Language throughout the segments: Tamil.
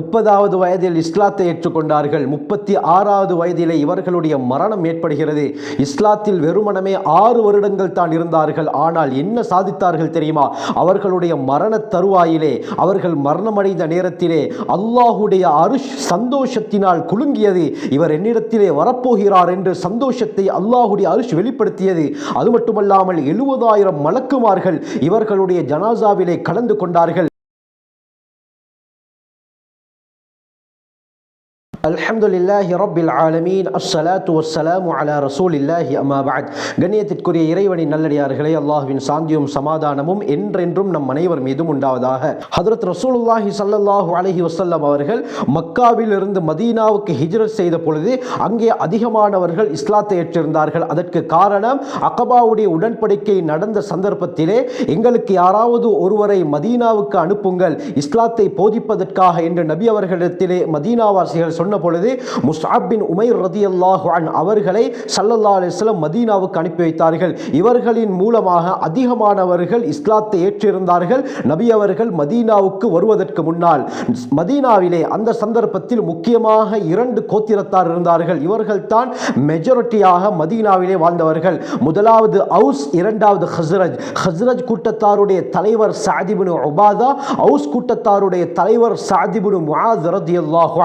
முப்பதாவது வயதில் இஸ்லாத்தை ஏற்றுக்கொண்டார்கள். முப்பத்தி ஆறாவது வயதிலே இவர்களுடைய மரணம் ஏற்படுகிறது. இஸ்லாத்தில் வெறுமனமே ஆறு வருடங்கள் தான் இருந்தார்கள். ஆனால் என்ன சாதித்தார்கள் தெரியுமா? அவர்களுடைய மரண தருவாயிலே அவர்கள் மரணமடைந்த நேரத்திலே அல்லாஹுடைய அருஷ் சந்தோஷத்தினால் குலுங்கியது. இவர் என்னிடத்திலே வரப்போகிறார் என்று சந்தோஷத்தை அல்லாஹுடைய அருஷ் வெளிப்படுத்தியது. அது மட்டுமல்லாமல் எழுபதாயிரம் மலக்குமார்கள் இவர்களுடைய ஜனாசாவிலே கலந்து கொண்டார்கள். அல்ஹம்துலில்லாஹி ரபில் ஆலமீன். அஸ்ஸலாத்து வssalamu அலா ரசூலில்லாஹி அம்மா பஅத். கண்ணியத்திற்குரிய இறைவனின் நல்லடியார்களே அல்லாஹ்வின் சாந்தியும் சமாதானமும் என்றென்றும் நம் அனைவர் மீதும் உண்டாவதாக. ஹதரத் ரசூலுல்லாஹி சல்லல்லாஹு அலைஹி வஸல்லம் அவர்கள் மக்காவிலிருந்து மதீனாவுக்கு ஹிஜ்ரத் செய்த பொழுது அங்கே அதிகமானவர்கள் இஸ்லாத்தை ஏற்றிருந்தார்கள். அதற்கு காரணம் அகபாவுடைய உடன்படிக்கை நடந்த சந்தர்ப்பத்திலே எங்களுக்கு யாராவது ஒருவரை மதீனாவுக்கு அனுப்புங்கள் இஸ்லாத்தை போதிப்பதற்காக என்று நபி அவர்களிடத்திலே மதீனாவாசிகள் சொன்ன சொன்ன பொழுது முஸ்அப் பின் உமைர் ரதியல்லாஹு அன் அவர்களை சல்லல்லா அலிஸ்லம் மதீனாவுக்கு அனுப்பி வைத்தார்கள். இவர்களின் மூலமாக அதிகமானவர்கள் இஸ்லாத்தை ஏற்றிருந்தார்கள். நபி அவர்கள் மதீனாவுக்கு வருவதற்கு முன்னால் மதீனாவிலே அந்த சந்தர்ப்பத்தில் முக்கியமாக இரண்டு கோத்திரத்தார் இருந்தார்கள். இவர்கள் தான் மெஜாரிட்டியாக மதீனாவிலே வாழ்ந்தவர்கள். முதலாவது அவுஸ் இரண்டாவது ஹஸ்ரஜ். ஹஸ்ரஜ் கூட்டத்தாருடைய தலைவர் சாதிபுனு உபாதா அவுஸ் கூட்டத்தாருடைய தலைவர் சாதிபுனு முஆஸ் ரதியல்லாஹு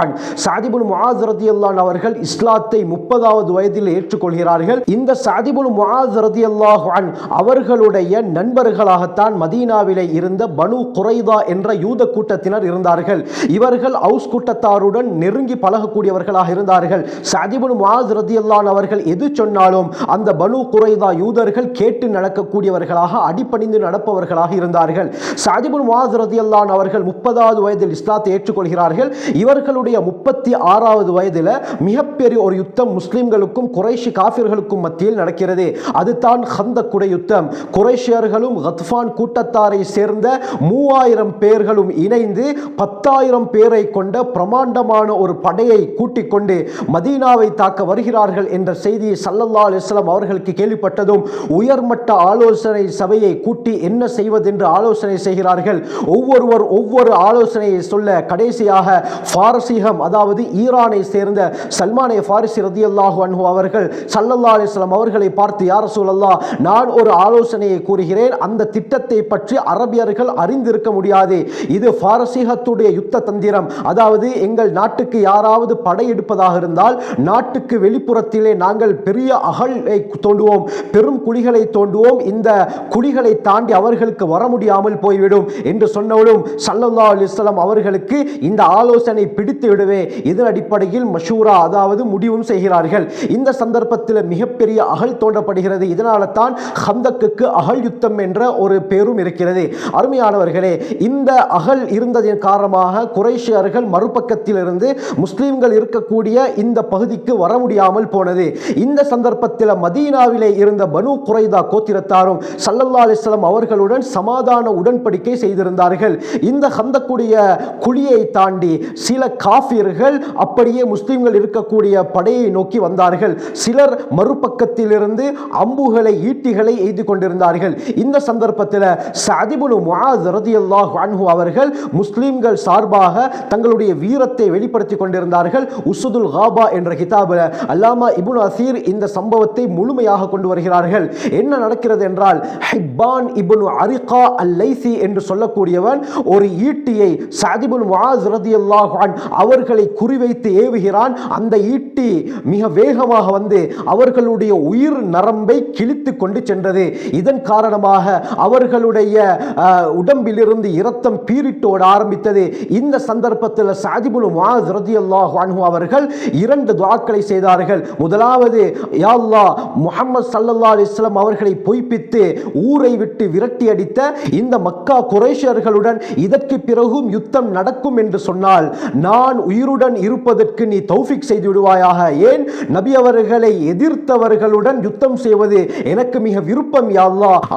சாதிபு சாதிபுல் முஆஸ் ரதியல்லான் அவர்கள் இஸ்லாத்தை முப்பதாவது வயதில் ஏற்றுக்கொள்கிறார்கள். இந்த சாதிபுல் முஆஸ் ரதியல்லாஹு அன் அவர்களுடைய நண்பர்களாகத்தான் மதீனாவிலே இருந்த பனு குறைதா என்ற யூத கூட்டத்தினர் இருந்தார்கள். இவர்கள் அவுஸ் கூட்டத்தாருடன் நெருங்கி பழகக்கூடியவர்களாக இருந்தார்கள். சாதிபுல் முஆஸ் ரதியல்லான் அவர்கள் எது சொன்னாலும் அந்த பனு குறைதா யூதர்கள் கேட்டு நடக்கக்கூடியவர்களாக அடிப்பணிந்து நடப்பவர்களாக இருந்தார்கள். சாதிபுல் முஆஸ் ரதியல்லான் அவர்கள் முப்பதாவது வயதில் இஸ்லாத்தை ஏற்றுக்கொள்கிறார்கள். இவர்களுடைய முப்பத்தி ஆறாவது வயதில் மிகப்பெரிய ஒரு யுத்தம் முஸ்லிம்களுக்கும் குறைஷி காஃபிர்களுக்கும் மத்தியில் நடக்கிறது. அதுதான் ஹந்தக்குடை யுத்தம். குறைஷியர்களும் கத்ஃபான் கூட்டத்தாரை சேர்ந்த மூவாயிரம் பேர்களும் இணைந்து பத்தாயிரம் பேரை கொண்ட பிரமாண்டமான ஒரு படையை கூட்டிக் கொண்டு மதீனாவை தாக்க வருகிறார்கள் என்ற செய்தியை சல்லல்லா அலிஸ்லாம் அவர்களுக்கு கேள்விப்பட்டதும் உயர்மட்ட ஆலோசனை சபையை கூட்டி என்ன செய்வதென்று ஆலோசனை செய்கிறார்கள். ஒவ்வொருவர் ஒவ்வொரு ஆலோசனையை சொல்ல கடைசியாக பாரசீகம் அதாவது ஈரானை சேர்ந்த சல்மானே ஃபாரிசி ரதியல்லாஹு அன்ஹு அவர்கள் சல்லல்லா அலிஸ்லாம் அவர்களை பார்த்து யார் சூழல்லா நான் ஒரு ஆலோசனையை கூறுகிறேன். அந்த திட்டத்தை பற்றி அரபியர்கள் அறிந்திருக்க முடியாது. இது பாரசீகத்துடைய யுத்த தந்திரம். அதாவது எங்கள் நாட்டுக்கு யாராவது படையெடுப்பதாக இருந்தால் நாட்டுக்கு வெளிப்புறத்திலே நாங்கள் பெரிய அகழை தோண்டுவோம். பெரும் குழிகளை தோண்டுவோம். இந்த குழிகளை தாண்டி அவர்களுக்கு வர முடியாமல் போய்விடும். என்று சொன்னவளும் சல்லல்லா அலிஸ்லாம் அவர்களுக்கு இந்த ஆலோசனை பிடித்து விடுவே இது அடிப்படையில் மஷூரா அதாவது முடிவும் செய்கிறார்கள். இந்த சந்தர்ப்பத்தில் மிகப்பெரிய அகல் தோன்றப்படுகிறது இதனால தான் ஹந்தக்குக்கு அகல் யுத்தம் என்ற ஒரு பேரும் இருக்கிறது. அருமையானவர்களே இந்த அகல் இருந்ததின் காரணமாக குறைஷியர்கள் மறுபக்கத்திலிருந்து முஸ்லீம்கள் இருக்கக்கூடிய இந்த பகுதிக்கு வர முடியாமல் போனது. இந்த சந்தர்ப்பத்தில் மதீனாவிலே இருந்த பனு குறைதா கோத்திரத்தாரும் சல்லல்லா அலிஸ்லாம் அவர்களுடன் சமாதான உடன்படிக்கை செய்திருந்தார்கள். இந்த ஹந்தக்குடைய குழியை தாண்டி சில காஃபியர்கள் அப்படியே முஸ்லீம்கள் இருக்கக்கூடிய படையை நோக்கி வந்தார்கள். சிலர் மறுபக்கத்திலிருந்து அம்புகளை ஈட்டிகளை எய்து கொண்டிருந்தார்கள். இந்த சந்தர்ப்பத்தில் சதிபுனு முஆஸ் அன்ஹு அவர்கள் முஸ்லீம்கள் சார்பாக தங்களுடைய வீரத்தை வெளிப்படுத்தி கொண்டிருந்தார்கள். உசுதுல் ஹாபா என்ற கிதாபில் அல்லாமா இபுன் அசீர் இந்த சம்பவத்தை முழுமையாக கொண்டு வருகிறார்கள். என்ன நடக்கிறது என்றால் ஹிப்பான் இபுனு அரிகா அல் லைசி என்று சொல்லக்கூடியவன் ஒரு ஈட்டியை சாதிபுல் முஆஸ் ரதியல்லாஹு அன் அவர்களை வைத்து ஏவுகிறான். அந்த ஈட்டி மிக வேகமாக வந்து அவர்களுடைய உயிர் நரம்பை கிழித்து கொண்டு சென்றது. இதன் காரணமாக அவர்களுடைய உடம்பிலிருந்து இரத்தம் பீரிட்டோட ஆரம்பித்தது. இந்த சந்தர்ப்பத்தில் சாஜிபுல் முஆஸ் ரதியல்லாஹு அன்ஹு அவர்கள் இரண்டு துவாக்களை செய்தார்கள். முதலாவது யாழ்லா முகமது சல்லல்லா அலிஸ்லாம் அவர்களை பொய்ப்பித்து ஊரை விட்டு விரட்டி அடித்த இந்த மக்கா குறைஷியர்களுடன் இதற்கு பிறகும் யுத்தம் நடக்கும் என்று சொன்னால் நான் உயிருடன் இரு இருப்பதற்கு நீ தௌஃபிக் செய்து விடுவாயாக. ஏன்? நபி அவர்களை எதிர்த்தவர்களுடன் யுத்தம் செய்வது எனக்கு மிக விருப்பம் யா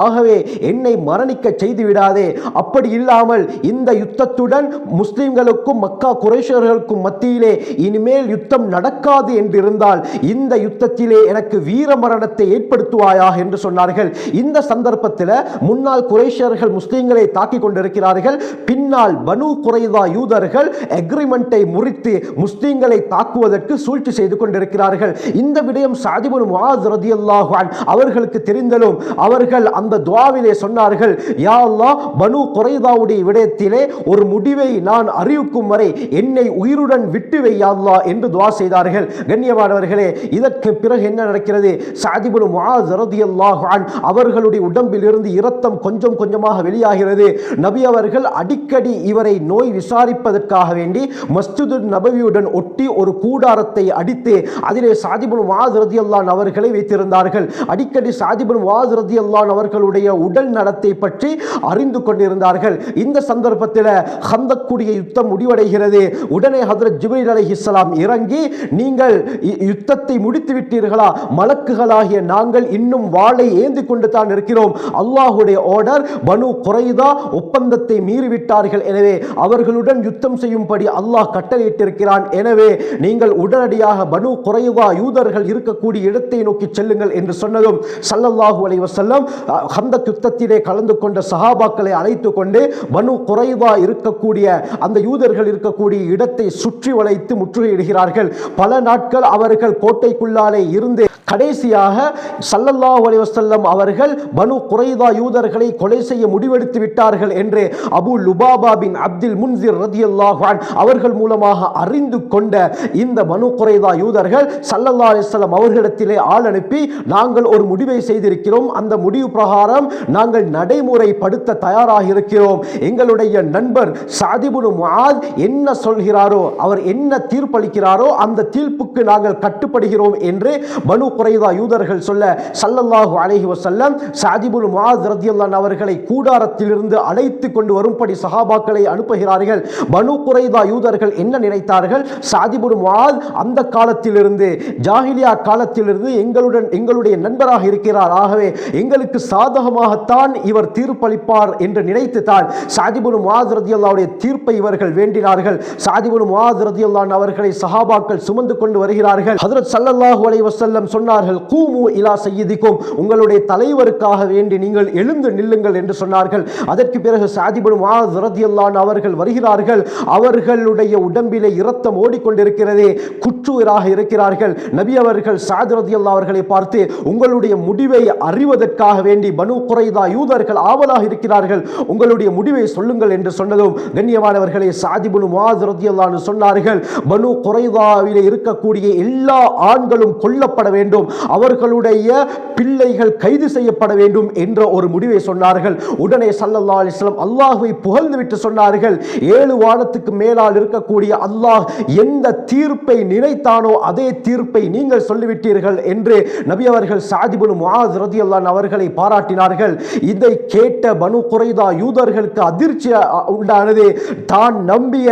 ஆகவே என்னை மரணிக்க செய்து விடாதே. அப்படி இல்லாமல் இந்த யுத்தத்துடன் முஸ்லிம்களுக்கும் மக்கா குறைஷர்களுக்கும் மத்தியிலே இனிமேல் யுத்தம் நடக்காது என்றிருந்தால் இந்த யுத்தத்திலே எனக்கு வீர மரணத்தை ஏற்படுத்துவாயாக என்று சொன்னார்கள். இந்த சந்தர்ப்பத்தில் முன்னாள் குறைஷர்கள் முஸ்லிம்களை தாக்கிக் கொண்டிருக்கிறார்கள். பின்னால் பனு குறைதா யூதர்கள் அக்ரிமெண்ட்டை முறித்து முஸ்லீம்களை தாக்குவதற்கு சூழ்ச்சி செய்து கொண்டிருக்கிறார்கள். இந்த விடயம் சாதிபுன் முஆஸ் ரதி அல்லாஹான் அவர்களுக்கு தெரிந்தலும் அவர்கள் அந்த துவாவிலே சொன்னார்கள் யா அல்லா பனு குறைதாவுடைய விடயத்திலே ஒரு முடிவை நான் அறிவிக்கும் வரை என்னை உயிருடன் விட்டு வையாதா என்று துவா செய்தார்கள். கண்ணியமானவர்களே இதற்கு பிறகு என்ன நடக்கிறது? சாதிபுன் முஆஸ் ரதி அல்லாஹான் அவர்களுடைய உடம்பில் இருந்து இரத்தம் கொஞ்சம் கொஞ்சமாக வெளியாகிறது. நபி அவர்கள் அடிக்கடி இவரை நோய் விசாரிப்பதற்காக வேண்டி மஸ்ஜிது நபவியுடன் ஒட்டி ஒரு கூடாரத்தை அடித்து அதிலே சாதிபுன் முஆஸ் ரதியல்லான் அவர்களை வைத்திருந்தார்கள். அடிக்கடி சாதிபுன் முஆஸ் ரதியல்லான் அவர்களுடைய உடல் நலத்தை பற்றி அறிந்து கொண்டிருந்தார்கள். இந்த சந்தர்ப்பத்தில் ஹந்தக்கூடிய யுத்தம் முடிவடைகிறது. உடனே ஹதரத் ஜிப்ரீல் அலி இஸ்லாம் இறங்கி நீங்கள் யுத்தத்தை முடித்து விட்டீர்களா? மலக்குகளாகிய நாங்கள் இன்னும் வாளை ஏந்தி கொண்டு தான் இருக்கிறோம். அல்லாஹுடைய ஆர்டர் பனு குறைதா ஒப்பந்தத்தை மீறிவிட்டார்கள். எனவே அவர்களுடன் யுத்தம் செய்யும்படி அல்லாஹ் கட்டளையிட்டிருக்கிறான். எனவே நீங்கள் உடனடியாக பனு குறைவா யூதர்கள் இருக்கக்கூடிய இடத்தை நோக்கி செல்லுங்கள் என்று சொன்னதும் சல்லல்லாஹு அலைவ செல்லம் அஹ், யுத்தத்திலே கலந்து கொண்ட சஹாபாக்களை அழைத்து கொண்டு பனு குறைவா இருக்கக்கூடிய அந்த யூதர்கள் இருக்கக்கூடிய இடத்தை சுற்றி வளைத்து முற்றுகையிடுகிறார்கள். பல நாட்கள் அவர்கள் கோட்டைக்குள்ளாலே இருந்து கடைசியாக சல்லல்லாஹு அலைவசல்லம் அவர்கள் பனு குறைதா யூதர்களை கொலை செய்ய முடிவெடுத்து விட்டார்கள் என்று Abu Lubaba bin Abdul Munzir ரதி அன் அவர்கள் மூலமாக அறிந்து கொண்ட இந்த பனு குறைதா யூதர்கள் சல்லல்லா அலிஸ்லாம் அவர்களிடத்திலே ஆள் அனுப்பி நாங்கள் ஒரு முடிவை செய்திருக்கிறோம். அந்த முடிவு பிரகாரம் நாங்கள் நடைமுறைப்படுத்த தயாராக இருக்கிறோம் எங்களுடைய நண்பர் சாதிபுனு முஆத் என்ன சொல்கிறாரோ அவர் என்ன தீர்ப்பளிக்கிறாரோ அந்த தீர்ப்புக்கு நாங்கள் கட்டுப்படுகிறோம் என்று பனு குறைதா யூதர்கள் சொல்ல சல்லல்லாஹு அலஹி வசல்லம் சாதிபுல் முஆத் ரத்தியல்லான் அவர்களை கூடாரத்திலிருந்து அழைத்து கொண்டு வரும்படி சஹாபாக்களை அனுப்புகிறார்கள். பனு குறைதா யூதர்கள் என்ன நினைத்தார்கள்? சொன்னார்கள் சாதிபுடும் வாழ் அந்த காலத்திலிருந்து ஜாகிலியா காலத்திலிருந்து எங்களுடன் எங்களுடைய நண்பராக இருக்கிறார். ஆகவே எங்களுக்கு சாதகமாகத்தான் இவர் தீர்ப்பளிப்பார் என்று நினைத்து தான் சாதிபுல் முஆத் ரதியல்லாவுடைய தீர்ப்பை இவர்கள் வேண்டினார்கள். சாதிபுல் முஆத் ரதியுல்லான் அவர்களை சஹாபாக்கள் சுமந்து கொண்டு வருகிறார்கள். ஹதரத் சல்லல்லாஹு அலை வசல்லம் சொன்னார்கள் கூமு இலா சையீதிக்கும் உங்களுடைய தலைவருக்காக வேண்டி நீங்கள் எழுந்து நில்லுங்கள் என்று சொன்னார்கள். அதற்கு பிறகு சாதிபுல் முஆத் ரதியுல்லான் அவர்கள் வருகிறார்கள். அவர்களுடைய உடம்பிலே இரத்த ரத்தம் ஓடிக்கொண்டிருக்கிறது குற்றுயிராக இருக்கிறார்கள். நபி அவர்கள் சாத் அல்லா அவர்களை பார்த்து உங்களுடைய முடிவை அறிவதற்காக வேண்டி பனு குறைதா யூதர்கள் ஆவலாக இருக்கிறார்கள். உங்களுடைய முடிவை சொல்லுங்கள் என்று சொன்னதும் கண்ணியமானவர்களை சாதிபுல் முஆத் அல்லான்னு சொன்னார்கள் பனு குறைதாவிலே இருக்கக்கூடிய எல்லா ஆண்களும் கொல்லப்பட வேண்டும். அவர்களுடைய பிள்ளைகள் கைது செய்யப்பட வேண்டும் என்ற ஒரு முடிவை சொன்னார்கள். உடனே சல்லல்லா அலிஸ்லாம் அல்லாஹுவை அல்லாஹ்வை புகழ்ந்து விட்டு சொன்னார்கள் ஏழு வானத்துக்கு மேலால் இருக்கக்கூடிய அல்லாஹ் எந்த தீர்ப்பை நினைத்தானோ அதே தீர்ப்பை நீங்கள் சொல்லிவிட்டீர்கள் என்று நபி அவர்கள் சாதிபுல் முஹாஸ் ரதி அல்லான் அவர்களை பாராட்டினார்கள். இதை கேட்ட பனு குறைதா யூதர்களுக்கு அதிர்ச்சி உண்டானது. தான் நம்பிய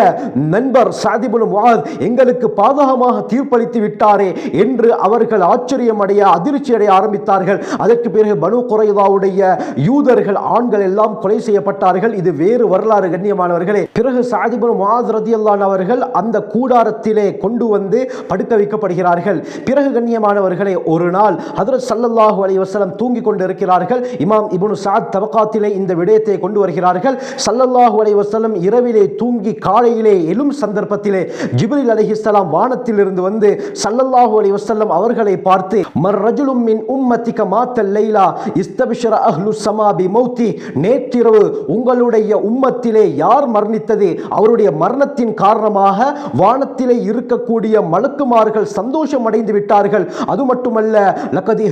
நண்பர் சாதிபுல் முஹாஸ் எங்களுக்கு பாதகமாக தீர்ப்பளித்து விட்டாரே என்று அவர்கள் ஆச்சரியம் அடைய அதிர்ச்சி அடைய ஆரம்பித்தார்கள். அதற்கு பிறகு பனு குறைதாவுடைய யூதர்கள் ஆண்கள் எல்லாம் கொலை செய்யப்பட்டார்கள். இது வேறு வரலாறு கண்ணியமானவர்களே. பிறகு சாதிபுல் ரதி அல்லான் அவர்கள் அந்த கூடாரத்திலே கொண்டு வந்து படுக்க வைக்கப்படுகிறார்கள். பிறகு கண்ணியமானவர்களை ஒரு நாள் ஹதரத் சல்லல்லாஹு அலைஹி வஸல்லம் தூங்கிக் கொண்டிருக்கிறார்கள். இமாம் இபுனு சாத் தபக்காத்திலே இந்த விடயத்தை கொண்டு வருகிறார்கள். சல்லல்லாஹு அலைஹி வஸல்லம் இரவிலே தூங்கி காலையிலே எழும் சந்தர்ப்பத்திலே ஜிப்ரீல் அலைஹிஸ்ஸலாம் வானத்திலிருந்து வந்து சல்லல்லாஹு அலைஹி வசல்லம் அவர்களை பார்த்து மர் ரஜுலும் மின் உம்மத்திக மாத்தல் லைலா இஸ்தபிஷர அஹ்லு ஸமா பி மௌத்தி. நேற்றிரவு உங்களுடைய உம்மத்திலே யார் மரணித்தது? அவருடைய மரணத்தின் காரணமாக வானத்திலே இருக்கக்கூடிய மலக்குமார்கள் சந்தோஷம் அடைந்து விட்டார்கள். அது மட்டுமல்ல லக்கதி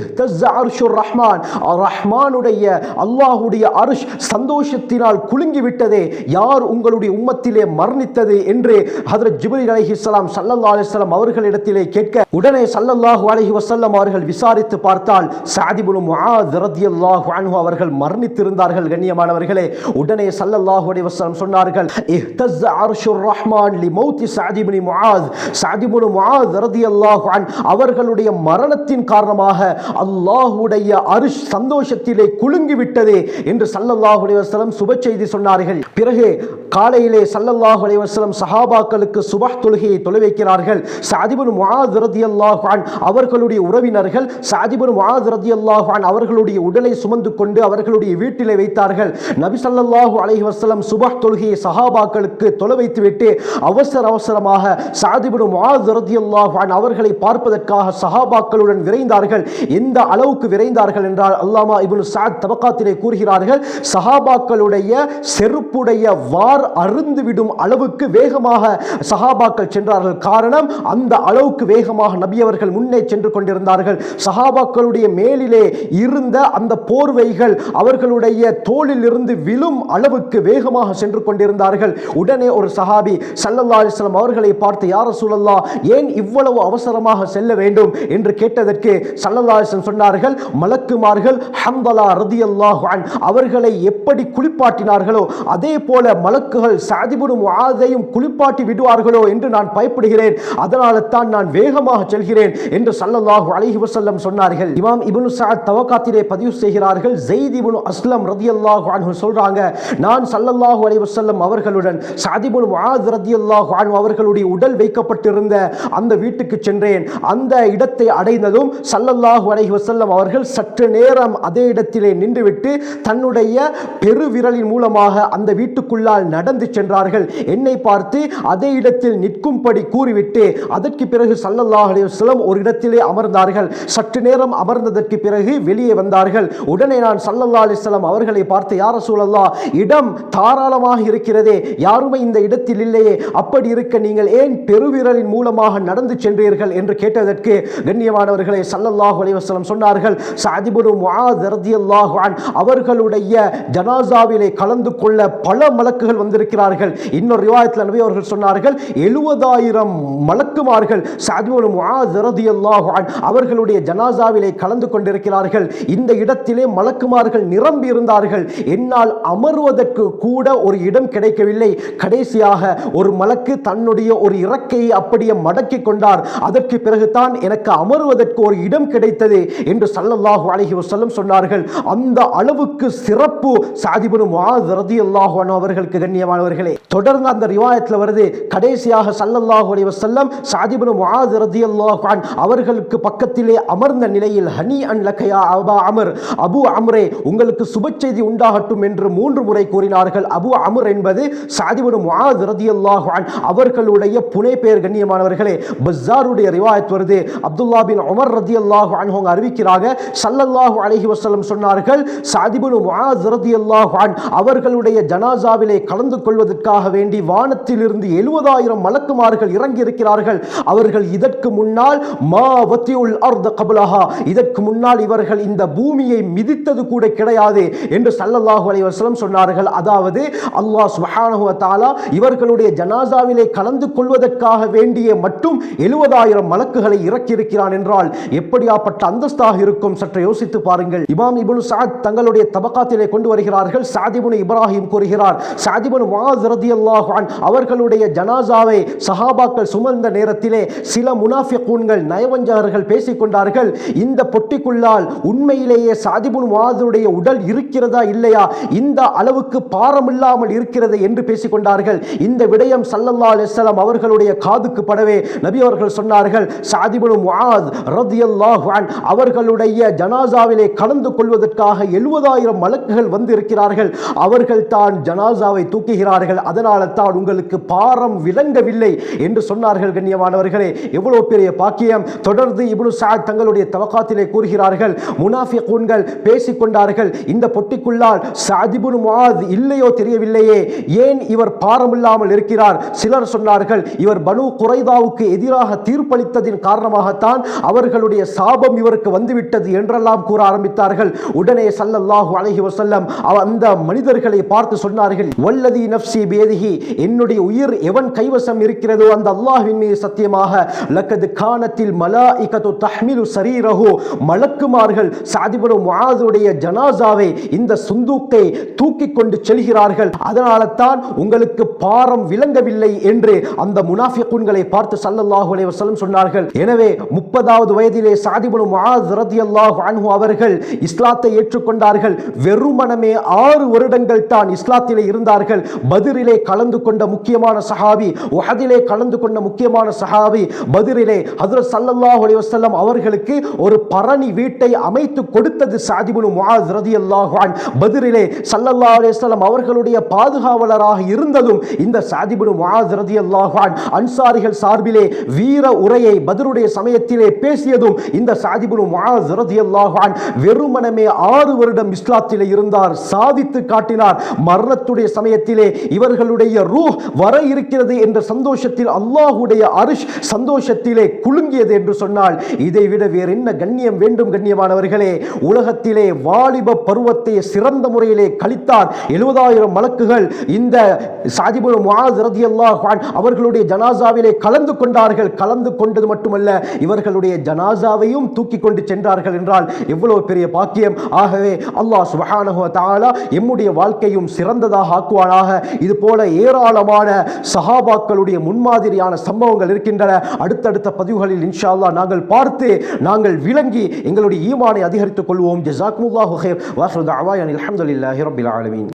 ரஹ்மான். ரஹ்மானுடைய அல்லாஹுடைய அருஷ் சந்தோஷத்தினால் குலுங்கி விட்டதே யார் உங்களுடைய உம்மத்திலே மரணித்தது என்று ஹதரத் ஜிப்ரீல் அலைஹிஸ்ஸலாம் சல்லல்லா அலைஹி அவர்களிடத்திலே கேட்க உடனே சல்லல்லாஹு அலஹி வசல்லம் அவர்கள் விசாரித்து பார்த்தால் சாதிபுலும் இப்னு அன்ஹு அவர்கள் மரணித்திருந்தார்கள் கண்ணியமானவர்களே. உடனே சல்லல்லாஹு அலி வசலம் சொன்னார்கள் இஹ்தஸ்ஸ சாதிபுனி முஆத் சாதிபுனு முஆத் ரதியல்லாஹு அன் அவர்களுடைய மரணத்தின் காரணமாக அல்லாஹுடைய அருஷ் சந்தோஷத்திலே குலுங்கி விட்டதே என்று சல்லல்லாஹுடைய சுப செய்தி சொன்னார்கள். பிறகு காலையிலே சல்லல்லாஹு அலைஹி சஹாபாக்களுக்கு சுபஹ் தொழுகையை தொலை வைக்கிறார்கள் சாதிபுன் முஆத் ரதியல்லாஹு அவர்களுடைய உறவினர்கள் சாதிபன் முஹாத் ரதி அல்லாஹான் அவர்களுடைய உடலை சுமந்து கொண்டு அவர்களுடைய வீட்டிலே வைத்தார்கள். நபி சல்லல்லாஹு அலைஹி சுபஹ் தொழுகையை சஹாபாக்களுக்கு தொலை வைத்துவிட்டு அவசர அவசரமாக சாதிபன் முஹாத் ரதி அல்லாஹான் அவர்களை பார்ப்பதற்காக சஹாபாக்களுடன் விரைந்தார்கள். எந்த அளவுக்கு விரைந்தார்கள் என்றால் அல்லாமா இபுன் சாத் தபக்காத்திலே கூறுகிறார்கள் சஹாபாக்களுடைய செருப்புடைய வார் கார் அருந்துவிடும் அளவுக்கு வேகமாக சஹாபாக்கள் சென்றார்கள்? காரணம் அந்த அளவுக்கு வேகமாக நபி அவர்கள் முன்னே சென்று கொண்டிருந்தார்கள். சஹாபாக்களுடைய மேலிலே இருந்த அந்த போர்வைகள் அவர்களுடைய தோளில் இருந்து விழும் அளவுக்கு வேகமாக சென்று கொண்டிருந்தார்கள். உடனே ஒரு சஹாபி சல்லல்லா அலிஸ்லாம் அவர்களை பார்த்து யார சூழல்லா ஏன் இவ்வளவு அவசரமாக செல்ல வேண்டும்? என்று கேட்டதற்கு சல்லல்லா அலிஸ்லாம் சொன்னார்கள் மலக்குமார்கள் ஹம்தலா ரதியல்லாஹு அன் அவர்களை எப்படி குளிப்பாட்டினார்களோ அதே போல மலக்கு மலக்குகள் சாதிபுடும் ஆதையும் குளிப்பாட்டி விடுவார்களோ என்று நான் பயப்படுகிறேன். அதனால தான் நான் வேகமாக செல்கிறேன் என்று சல்லல்லாஹு அலைஹி வசல்லம் சொன்னார்கள். இமாம் இபுனு சாத் தவக்காத்திலே பதிவு செய்கிறார்கள். ஜெயித் இப்னு அஸ்லம் ரதியல்லாஹு அன்ஹு சொல்றாங்க நான் சல்லல்லாஹு அலைஹி வசல்லம் அவர்களுடன் சாதிபுன் ரதி அல்லாஹு அன்ஹு அவர்களுடைய உடல் வைக்கப்பட்டிருந்த அந்த வீட்டுக்கு சென்றேன். அந்த இடத்தை அடைந்ததும் சல்லல்லாஹு அலைஹி வசல்லம் அவர்கள் சற்று நேரம் அதே இடத்திலே நின்றுவிட்டு தன்னுடைய பெருவிரலின் மூலமாக அந்த வீட்டுக்குள்ளால் நடந்து சென்றார்கள். என்னை பார்த்து அதே இடத்தில் நிற்கும்படி கூறிவிட்டு அதற்கு பிறகு சல்லல்லாஹ் அலைஹி ஒரு இடத்திலே அமர்ந்தார்கள். சற்று நேரம் அமர்ந்ததற்கு பிறகு வெளியே வந்தார்கள். உடனே நான் சல்லல்லா அலைஹி அவர்களை பார்த்து யார சூழல்லா இடம் தாராளமாக இருக்கிறதே. யாருமே இந்த இடத்தில் இல்லையே. அப்படி இருக்க நீங்கள் ஏன் பெருவிரலின் மூலமாக நடந்து சென்றீர்கள்? என்று கேட்டதற்கு கண்ணியமானவர்களை சல்லல்லாஹ் அலைஹி சொன்னார்கள் சாதிபுரு முஆத் ரதியல்லாஹு அன் அவர்களுடைய ஜனாசாவிலே கலந்து கொள்ள பல மலக்குகள் வந்திருக்கிறார்கள். இன்னொரு ரிவாயத்தில் நபி அவர்கள் சொன்னார்கள் எழுபதாயிரம் மலக்குமார்கள் சாதிபுரு முஆத் அவர்களுடைய ஜனாசாவிலே கலந்து கொண்டிருக்கிறார்கள். இந்த இடத்திலே மலக்குமார்கள் நிரம்பி இருந்தார்கள். என்னால் அமர்வதற்கு கூட ஒரு இடம் கிடைக்கவில்லை. கடைசியாக ஒரு மலக்கு தன்னுடைய ஒரு இறக்கையை அப்படியே மடக்கி கொண்டார். அதற்கு பிறகுதான் எனக்கு அமர்வதற்கு ஒரு இடம் கிடைத்தது என்று சல்லல்லாஹு அலஹி வசல்லம் சொன்னார்கள். அந்த அளவுக்கு சிறப்பு சாதிபுன் முஆத் ரதியல்லாஹு அன்ஹு அவர்களுக்கு கண்ணியமானவர்களே தொடர்ந்து அந்த ரிவாயத்தில் வருது கடைசியாக சல்லல்லாஹு அலைஹி வஸல்லம் சாதிபுன் முஆத் ரதியல்லாஹு அன் அவர்களுக்கு பக்கத்திலே அமர்ந்த நிலையில் ஹனி அன் லக்கயா அபா அமர் அபு அம்ரே உங்களுக்கு சுப செய்தி உண்டாகட்டும் என்று மூன்று முறை கூறினார்கள். அபு அமர் என்பது சாதிபுன் முஆத் ரதியல்லாஹு அன் அவர்களுடைய புனை பெயர் கண்ணியமானவர்களே. பஸாருடைய ரிவாயத் வருது அப்துல்லா பின் உமர் ரதியல்லாஹு அன்ஹு அவங்க அறிவிக்கிறாங்க சல்லல்லாஹு அலைஹி வஸல்லம் சொன்னார்கள் சாதிபுன் முஆத் ரதியல்லாஹு அன் அவர்களுடைய ஜனாசாவிலே கலந்து கொள்வதற்காக வேண்டி வானத்திலிருந்து எழுபதாயிரம் மலக்குமார்கள் இறங்கியிருக்கிறார்கள். அவர்கள் இதற்கு முன்னால் மா வத்தியுல் அர்த கபலஹா இதற்கு முன்னால் இவர்கள் இந்த பூமியை மிதித்தது கூட கிடையாது என்று சல்லல்லாஹு அலைஹி சொன்னார்கள். அதாவது அல்லாஹ் சுப்ஹானஹு வ இவர்களுடைய ஜனாசாவிலே கலந்து கொள்வதற்காக வேண்டிய மட்டும் எழுபதாயிரம் மலக்குகளை இறக்கியிருக்கிறான் என்றால் எப்படியாப்பட்ட அந்தஸ்தாக இருக்கும்? சற்று யோசித்து பாருங்கள். இமாம் இபுன் சாத் தங்களுடைய தபக்காத்திலே கொண்டு வருகிறார்கள். சாதிபுன் இப்ராஹிம் கூறுகிறார். சாதிபுன் அப்துல்லாஹிபன் வாஸ் ரதி அல்லாஹான் அவர்களுடைய ஜனாசாவை சஹாபாக்கள் சுமந்த நேரத்திலே சில முனாஃபிகூன்கள் நயவஞ்சகர்கள் பேசிக் கொண்டார்கள் இந்த பொட்டிக்குள்ளால் உண்மையிலேயே சாதிபுன் வாதருடைய உடல் இருக்கிறதா இல்லையா? இந்த அளவுக்கு பாரமில்லாமல் இருக்கிறது என்று பேசிக் கொண்டார்கள் இந்த விடயம் சல்லல்லா அலிஸ்லாம் அவர்களுடைய காதுக்கு படவே நபி அவர்கள் சொன்னார்கள் சாதிபுன் முஆத் ரதியல்லாஹு அவர்களுடைய ஜனாசாவிலே கலந்து கொள்வதற்காக எழுபதாயிரம் மலக்குகள் வந்து இருக்கிறார்கள் அவர்கள் தான் ஜனாசாவை தூக்குகிறார்கள் அதனால தான் உங்களுக்கு பாரம் விளங்கவில்லை என்று சொன்னார்கள் கண்ணியமானவர்களே. எவ்வளவு பெரிய பாக்கியம். தொடர்ந்து இப்னு சாத் தங்களுடைய தவக்காத்திலே கூறுகிறார்கள். முனாஃபிகூன்கள் பேசிக் கொண்டார்கள். இந்த பொட்டிக்குள்ளால் சாதிபுன் முவாத் இல்லையோ தெரியவில்லையே. ஏன் இவர் பாரமில்லாமல் இருக்கிறார்? சிலர் சொன்னார்கள் இவர் பனு குறைதாவுக்கு எதிராக தீர்ப்பளித்ததின் காரணமாகத்தான் அவர்களுடைய சாபம் இவருக்கு வந்துவிட்டது என்றெல்லாம் கூற ஆரம்பித்தார்கள். உடனே சல்லல்லாஹு அலைஹி வசல்லம் அந்த மனிதர்களை பார்த்து சொன்னார்கள் வல்லதி வல்லதி நஃப்சி பேதிகி என்னுடைய உயிர் எவன் கைவசம் இருக்கிறதோ அந்த அல்லாஹ்வின் மீது சத்தியமாக லக்கது காணத்தில் மலா இகது தஹ்மிலு சரீரஹு மலக்குமார்கள் சாதிபனு முஆதுடைய ஜனாசாவை இந்த சுந்தூக்கை தூக்கி கொண்டு செல்கிறார்கள். அதனால தான் உங்களுக்கு பாரம் விளங்கவில்லை என்று அந்த முனாஃபிகுன்களை பார்த்து சல்லல்லாஹு அலைஹி வஸல்லம் சொன்னார்கள். எனவே முப்பதாவது வயதிலே சாதிபனு முஆத் ரதியல்லாஹு அன்ஹு அவர்கள் இஸ்லாத்தை ஏற்றுக்கொண்டார்கள். வெறுமனமே ஆறு வருடங்கள் தான் இஸ்லாத்திலே இருந்தார்கள். பதிரிலே கலந்து கொண்ட முக்கியமான சஹாபி உஹதிலே கலந்து கொண்ட முக்கியமான சஹாபி பதிரிலே ஹஜ்ரத் சல்லல்லாஹ் அலி வசல்லம் அவர்களுக்கு ஒரு பரணி வீட்டை அமைத்து கொடுத்தது சாதிபுனு முஹாஸ் ரதி அல்லாஹான் பதிரிலே சல்லல்லா அலைஹி அவர்களுடைய பாதுகாவலராக இருந்ததும் இந்த சாதிபுனு முஹாஸ் ரதி அல்லாஹான் அன்சாரிகள் சார்பிலே வீர உரையை பதிருடைய சமயத்திலே பேசியதும் இந்த சாதிபுனு முஹாஸ் ரதி அல்லாஹான் வெறுமனமே ஆறு வருடம் இஸ்லாத்திலே இருந்தார் சாதித்து காட்டினார். மரணத்துடைய சமயத்தில் இவர்களுடைய ரூ வர இருக்கிறது என்ற சந்தோஷத்தில் அல்லாஹுடைய அரிஷ் சந்தோஷத்திலே குலுங்கியது என்று சொன்னால் இதை விட வேறு என்ன கண்ணியம் வேண்டும் கண்ணியமானவர்களே? உலகத்திலே வாலிப பருவத்தை சிறந்த முறையிலே கழித்தார் எழுபதாயிரம் மலக்குகள் இந்த சாதிபுல் முஹாஸ் ரதியல்லாஹு அன்ஹு அவர்களுடைய ஜனாசாவிலே கலந்து கொண்டார்கள். கலந்து கொண்டது மட்டுமல்ல இவர்களுடைய ஜனாசாவையும் தூக்கி கொண்டு சென்றார்கள் என்றால் எவ்வளவு பெரிய பாக்கியம்? ஆகவே அல்லாஹ் சுப்ஹானஹு தாலா எம்முடைய வாழ்க்கையும் சிறந்ததாக ஆக்குவானா? ஆக்குவானாக இது போல ஏராளமான சஹாபாக்களுடைய முன்மாதிரியான சம்பவங்கள் இருக்கின்றன. அடுத்தடுத்த பதிவுகளில் இன்ஷா நாங்கள் பார்த்து நாங்கள் விளங்கி எங்களுடைய ஈமானை அதிகரித்துக் கொள்வோம். ஜஸாக்குமுல்லாஹு ஹைர் வாஹ்ரு ஆலமீன்.